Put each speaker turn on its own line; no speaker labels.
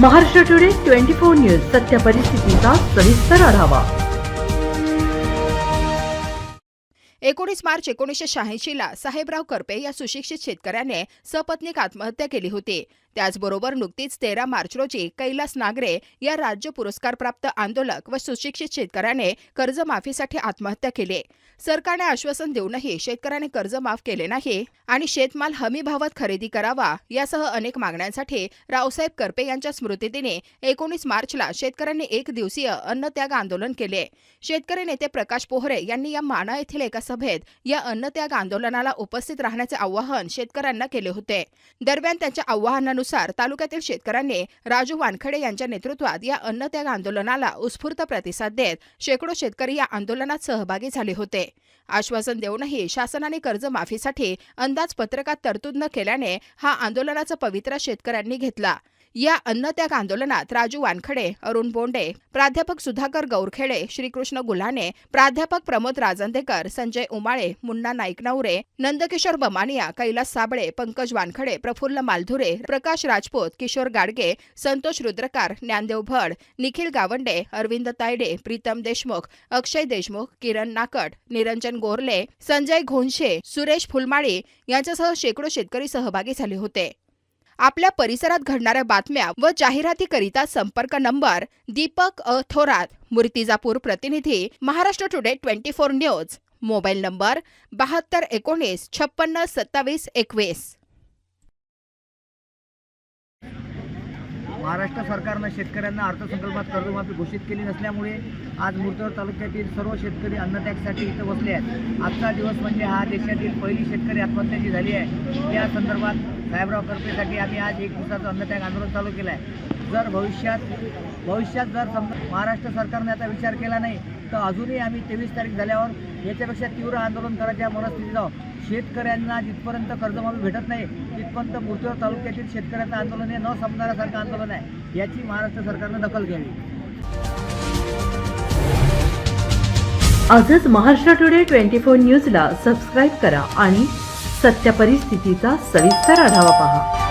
Maharashtra today twenty four news सत्य परिस्थितीचा सविस्तर आढावा.
एकोणीस मार्च एकोणीसशे शहाऐंशीला साहेबराव करपे या सुशिक्षित शेतकऱ्याने सपत्नीक आत्महत्या केली होती. त्याचबरोबर नुकतीच तेरा मार्च रोजी कैलास नागरे या राज्य पुरस्कारप्राप्त आंदोलक व सुशिक्षित शेतकऱ्याने कर्जमाफीसाठी आत्महत्या केली. सरकारने आश्वासन देऊनही शेतकऱ्याने कर्ज माफ केले नाही आणि शेतमाल हमी भावात खरेदी करावा यासह अनेक मागण्यांसाठी रावसाहेब करपे यांच्या स्मृतिदिनी एकोणीस मार्चला शेतकऱ्यांनी एक दिवसीय अन्नत्याग आंदोलन केले. शेतकरी नेते प्रकाश पोहरे यांनी या माना येथील एका सभेत या अन्नत्याग आंदोलनाला उपस्थित राहण्याचे आवाहन शेतकऱ्यांना केले होते. दरम्यान त्यांच्या आवाहनानुसार तालुक्यातील शेतकऱ्यांनी राजू वानखडे यांच्या नेतृत्वात या अन्नत्याग आंदोलनाला उत्स्फूर्त प्रतिसाद देत शेकडो शेतकरी या आंदोलनात सहभागी झाले होते. आश्वासन देऊनही शासनाने कर्जमाफीसाठी अंदाजपत्रकात तरतूद न केल्याने हा आंदोलनाचा पवित्रा शेतकऱ्यांनी घेतला. या अन्नत्याग आंदोलनात राजू वानखडे अरुण बोंडे प्राध्यापक सुधाकर गौरखेडे श्रीकृष्ण गुल्हाने प्राध्यापक प्रमोद राजंदेकर संजय उमाळे मुन्ना नाईकनवरे नंदकिशोर बमानिया कैलास साबळे पंकज वानखडे प्रफुल्ल मालधुरे प्रकाश राजपूत किशोर गाडगे संतोष रुद्रकार ज्ञानदेव भड निखिल गावंडे अरविंद तायडे प्रीतम देशमुख अक्षय देशमुख किरण नाकट निरंजन गोरले संजय घोंशे सुरेश फुलमाळी यांच्यासह शेकडो शेतकरी सहभागी झाले होते. आपल्या परिसरात घडणाऱ्या बातम्या व जाहिरातीकरिता संपर्क नंबर दीपक अ थोरात मूर्तिजापूर प्रतिनिधी Maharashtra today twenty four news mobile number बहात्तर एकोणीस छप्पन्न सत्तावीस एकवीस.
महाराष्ट्र सरकारनं शेतकऱ्यांना अर्थसंकल्पात कर्जमाफी घोषित केली नसल्यामुळे आज मुर्तवर तालुक्यातील सर्व शेतकरी अन्नत्यागसाठी इथं बसले आहेत. आजचा दिवस म्हणजे हा देशातील पहिली शेतकरी आत्महत्या जी झाली आहे. या संदर्भात साहेबराव करपेसाठी आम्ही आज एक दिवसाचं अन्नत्याग आंदोलन चालू केलं आहे. जर भविष्यात भविष्यात जर सम महाराष्ट्र सरकारने आता विचार केला नाही तर अजूनही आम्ही तेवीस तारीख झाल्यावर याच्यापेक्षा तीव्र आंदोलन करायच्या मनस्थितीत आहोत. शेतकऱ्यांना जिथपर्यंत कर्जमाफी भेटत नाही तिथपर्यंत मूर्तीवर तालुक्यातील शेतकऱ्यांचं आंदोलन हे न संपणाऱ्यासारखं आंदोलन आहे याची महाराष्ट्र सरकारनं दखल घ्यावी.
आजच महाराष्ट्र टुडे ट्वेंटी फोर न्यूजला सबस्क्राईब करा आणि सत्य परिस्थितीचा सविस्तर आढावा पहा.